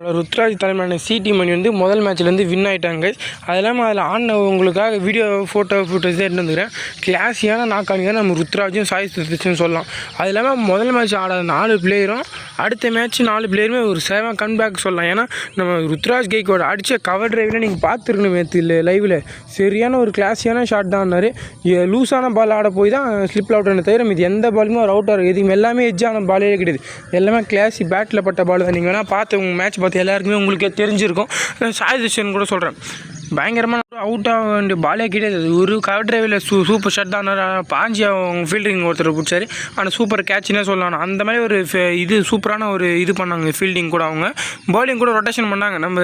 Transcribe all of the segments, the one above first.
Ruturaj தலைமையான CD மணி வந்து முதல் மேட்ச்லேருந்து win ஆகிட்டாங்க அது இல்லாமல் அதில் ஆடினவங்களுக்காக வீடியோ ஃபோட்டோ ஃபோட்டோஸ் எடுத்து வந்துக்கிறேன் கிளாஸியான நாக்காளிங்க நம்ம ருத்ராஜும் சாய் சுத்திச்சுன்னு சொல்லலாம். அது இல்லாமல் முதல் மேட்ச் ஆடாத நாலு பிளேயரும் அடுத்த மேட்ச் நாலு பிளேயருமே ஒரு செவன் கம்பேக் சொல்லலாம். ஏன்னா நம்ம ருத்ராஜ் கேக்கோட அடித்த கவர் டிரைவில் நீங்கள் பார்த்துருக்கணும் நேற்று லைவில் சரியான ஒரு கிளாஸியான ஷாட் தான் ஆனார் லூஸான பால் ஆட போய் தான் ஸ்லிப் அவுட் ஆன தவிர மீது எந்த பாலுமே அவர் அவுட் ஆகும் எதுவும் எல்லாமே எஜ்ஜான பாலே கிடையாது. எல்லாமே கிளாஸி பேட்டில் பட்ட பால் தான். நீங்கள் வேணால் பார்த்து உங்கள் மேட்ச் பார்த்து எல்லாருக்குமே உங்களுக்கே தெரிஞ்சிருக்கும். சாய் தர்ஷன் கூட சொல்கிறேன் பயங்கரமாக அவுட் ஆக வேண்டிய பாலே கிடையாது ஒரு கவர் டிரைவில் சூ சூப்பர் ஷட் தான் பாஞ்சி அவங்க ஃபீல்டிங் ஒருத்தர் பிடிச்சாரு. ஆனால் சூப்பர் கேட்ச்னே சொல்லலாம் அந்த மாதிரி ஒரு ஃபே- இது சூப்பரான ஒரு இது பண்ணாங்க ஃபீல்டிங் கூட அவங்க. பவுலிங் கூட ரொட்டேஷன் பண்ணாங்க. நம்ம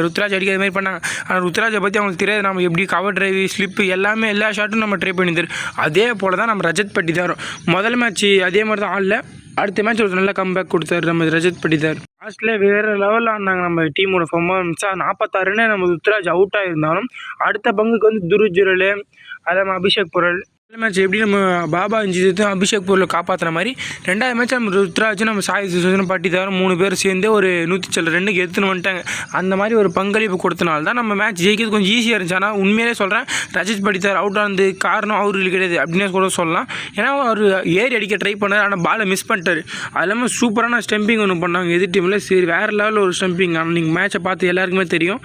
ருத்ராஜ் அடிக்கிற மாதிரி பண்ணாங்க. ஆனால் ருத்ராஜை பற்றி அவங்களுக்கு தெரியாது. நம்ம எப்படி கவர் டிரைவ் ஸ்லிப்பு எல்லாமே எல்லா ஷாட்டும் நம்ம ட்ரை பண்ணி அதே போல் தான் நம்ம ரஜத் பட்டி தான் முதல் மேட்ச் அதே மாதிரி தான் ஆடல. அடுத்த மேட்ச் ஒரு நல்ல கம்பேக் கொடுத்தாரு நம்ம ரஜத் பட்டிதார். லாஸ்ட்ல வேறு லெவலில் ஆடினாங்க நம்ம டீமோட பர்ஃபார்மன்ஸாக நாற்பத்தாறுன்னு நம்ம ருத்ராஜ் அவுட் ஆகியிருந்தாலும் அடுத்த பங்குக்கு வந்து துருஜுரல் அதே மாதிரி அபிஷேக் பொருள் மேட்ச் எப்படி நம்ம பாபா அஞ்சு அபிஷேக் பொருளை காப்பாற்றுற மாதிரி ரெண்டாவது மேட்ச் நம்ம ருத்ராஜ் நம்ம சாய் சுசன் பாட்டி தவிர மூணு பேர் சேர்ந்து ஒரு நூற்றி சில ரெண்டுக்கு எடுத்துன்னு வந்துட்டாங்க. அந்த மாதிரி ஒரு பங்களிப்பு கொடுத்தனால தான் நம்ம மேட்ச் ஜெயிக்கிறது கொஞ்சம் ஈஸியாக இருந்துச்சு. ஆனால் உண்மையிலே சொல்கிறேன் ரஜித் படித்தார் அவுட் ஆனது காரணம் அவருக்கு கிடையாது அப்படின்னே கூட சொல்லலாம். ஏன்னா அவர் ஏறி அடிக்க ட்ரை பண்ணார் ஆனால் பாலை மிஸ் பண்ணிட்டாரு. அது இல்லாமல் சூப்பரான ஸ்டம்பிங் ஒன்று பண்ணாங்க. எதிர் டீமில் சரி வேறு லெவலில் ஒரு ஸ்டம்பிங் ஆனால் நீங்கள் மேட்சை பார்த்து எல்லாருக்குமே தெரியும்.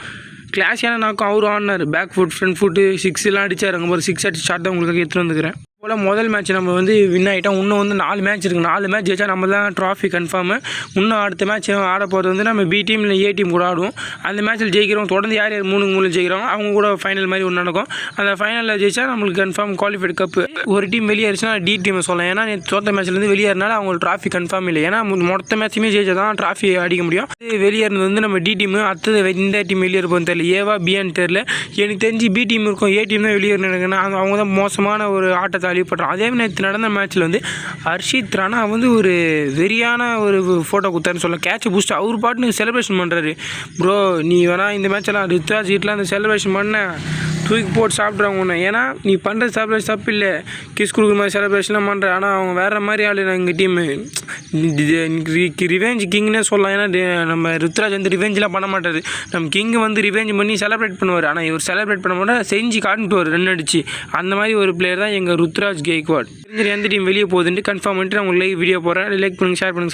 கிளாஸியான நாக்கும் அவரும் ஆடினார். Back foot front foot six எல்லாம் அடிச்சார். அங்கே ஒரு சிக்ஸ் அடிச்சு ஷார்ட் தான் உங்களுக்கு எடுத்துகிட்டு வந்துக்கிறேன். போல் முதல் மேட்ச் நம்ம வந்து வின் ஆகிட்டோம் இன்னும் வந்து நாலு மேட்ச் இருக்குது நாலு மேட்ச் ஜெயிச்சா நம்ம தான் ட்ராஃபி கன்ஃபார்மு இன்னும் அடுத்த மேட்ச் ஆட போகிறது வந்து நம்ம பி டீம் இல்லை ஏ டீம் கூட ஆடுவோம். அந்த மேட்ச்சில் ஜெயிக்கிறோம் தொடர்ந்து யார் யார் மூணு மூணு ஜெயிக்கிறோம் அவங்க கூட ஃபைனல் மாதிரி ஒன்று நடக்கும். அந்த ஃபைனலில் ஜெயிச்சா நம்மளுக்கு கன்ஃபார்ம் குவாலிஃபைடு கப்பு ஒரு டீம் வெளியேறிச்சுன்னா டி டீம் சொல்லலாம். ஏன்னா நேற்று தோத்த மேட்ச்லேருந்து வெளியேறினால அவங்களுக்கு ட்ராஃபி கன்ஃபார்ம் இல்லை. ஏன்னா மொத்த மேட்ச்சுமே ஜெயிச்சா தான் ட்ராஃபி அடிக்க முடியும். அது வெளியேறினது வந்து நம்ம டி டீமு அடுத்தது இந்த டீம் வெளியேற தெரியல. ஏவா பியான்னு தெரியல. எனக்கு தெரிஞ்சு பி டீம் இருக்கும். ஏ டீம் தான் வெளியேறணும் அவங்க தான் மோசமான ஒரு ஆட்டத்தை அழிவுப்படுறான் அதே நேற்று நடந்த மேட்ச்சில் வந்து ஹர்ஷித் ராணா வந்து ஒரு வெறியான ஒரு ஃபோட்டோ கொடுத்தாருன்னு சொல்லலாம். கேட்ச் பூஸ்ட் அவர் பாட்டுன்னு செலிப்ரேஷன் பண்ணுறாரு ப்ரோ நீ வேணா இந்த மேட்செல்லாம் ரித்ராஜ் ஹீட்லாம் அந்த செலிப்ரேஷன் பண்ண. தூக்கி போட்டு சாப்பிட்றாங்க உன்னை. ஏன்னா நீ பண்ணுற செலிப்ரேஷன் தப்பு இல்லை கிஸ் கொடுக்குற மாதிரி செலிப்ரேஷன்லாம் பண்ணுற ஆனால் அவங்க வேறு மாதிரி ஆள் எங்கள் டீமு ரிவெஞ்ச் கிங்னே சொல்லலாம். ஏன்னா நம்ம ருத்ராஜ் வந்து ரிவெஞ்செலாம் பண்ண மாட்டார். நம்ம கிங் வந்து ரிவெஞ்ச் பண்ணி செலிப்ரேட் பண்ணுவார். ஆனால் இவர் செலிப்ரேட் பண்ண மாட்டார் செஞ்சு காட்டுவார் ரன் அடிச்சு. அந்த மாதிரி ஒரு பிளேயர் தான் எங்கள் ருத்ராஜ் கேக்வாட் தெரிஞ்சு எந்த டீம் வெளியே போகுதுன்ட்டு கன்ஃபார்ம் பண்ணிட்டு நான் உங்களுக்கு லைக் வீடியோ போகிறேன் லைக் பண்ணுங்கள் ஷேர் பண்ணுங்கள்